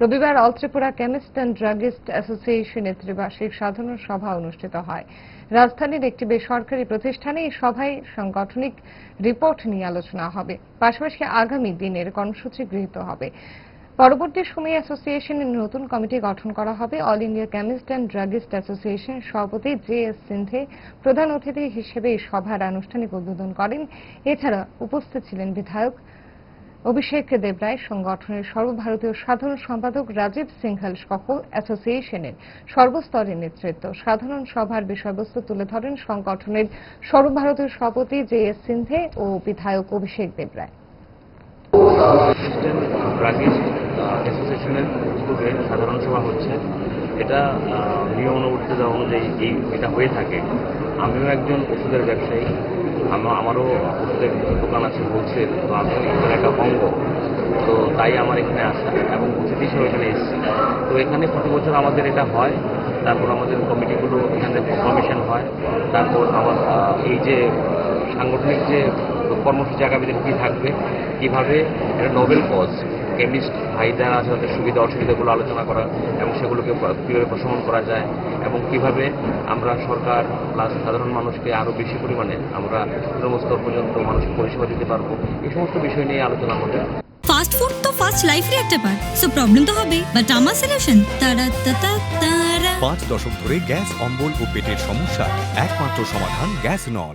রবিবার all Tripura chemist and druggist অ্যাসোসিয়েশনের ত্রিবার্ষিক সাধারণ সভা অনুষ্ঠিত হয়। রাজধানীর একটি বেসরকারি প্রতিষ্ঠানে এই সভায় সাংগঠনিক রিপোর্ট নিয়ে আলোচনা হবে। পাশাপাশি আগামী দিনের কর্মসূচি গৃহীত হবে। পরবর্তী সময়ে অ্যাসোসিয়েশনের নতুন কমিটি গঠন করা হবে। All India chemist and druggist association সভাপতি জে এস সিন্ধে প্রধান অতিথি হিসেবে এই সভার আনুষ্ঠানিক উদ্বোধন করেন। এছাড়া উপস্থিত ছিলেন বিধায়ক অভিষেক দেবরায় সংগঠনের সর্বভারতীয় সাধারণ সম্পাদক রাজীব সিংহল সহ অ্যাসোসিয়েশনের সর্বস্তরের নেতৃত্ব। সাধারণ সভার বিষয়বস্তু তুলে ধরেন সংগঠনের সর্বভারতীয় সভাপতি জে এস সিন্ধে ও বিধায়ক অভিষেক দেবরায়। সাধারণ সভা হচ্ছে। এটা নিয়ম অনুবর্তিত অনুযায়ী এই এটা হয়ে থাকে। আমিও একজন ওষুধের ব্যবসায়ী। আমার আমারও ওষুধের দোকান আছে হোলসেল তো আমি এখানে একটা অঙ্গ তো তাই আমার এখানে আসা এবং অতিথি হিসেবে এখানে এসেছি। তো এখানে প্রতি বছর আমাদের এটা হয়। তারপর আমাদের কমিটিগুলো এখানে কমিশন হয়। তারপর আমার এই যে সাংগঠনিক যে কর্মসূচি আগামী দিনে কী থাকবে, কীভাবে একটা নোবেল কজ। কেমিস্ট ভাইরা আছে তাদের সুবিধা অসুবিধাগুলো আলোচনা করা এবং সেগুলোকে কীভাবে প্রশমন করা যায় এবং কীভাবে আমরা সরকার প্লাস সাধারণ মানুষকে আরও বেশি পরিমাণে আমরা তৃণমূলস্তর পর্যন্ত মানুষকে পরিষেবা দিতে পারব এই সমস্ত বিষয় নিয়ে আলোচনা হবে। ফাস্ট ফুড তো ফাস্ট লাইফের একটা পার্ট সো প্রবলেম তো হবে। বাট আমার সলিউশন তারা তারা তারা। পাঁচ দশক ধরে গ্যাস অম্বল ও পেটের সমস্যা একমাত্র সমাধান গ্যাস নল।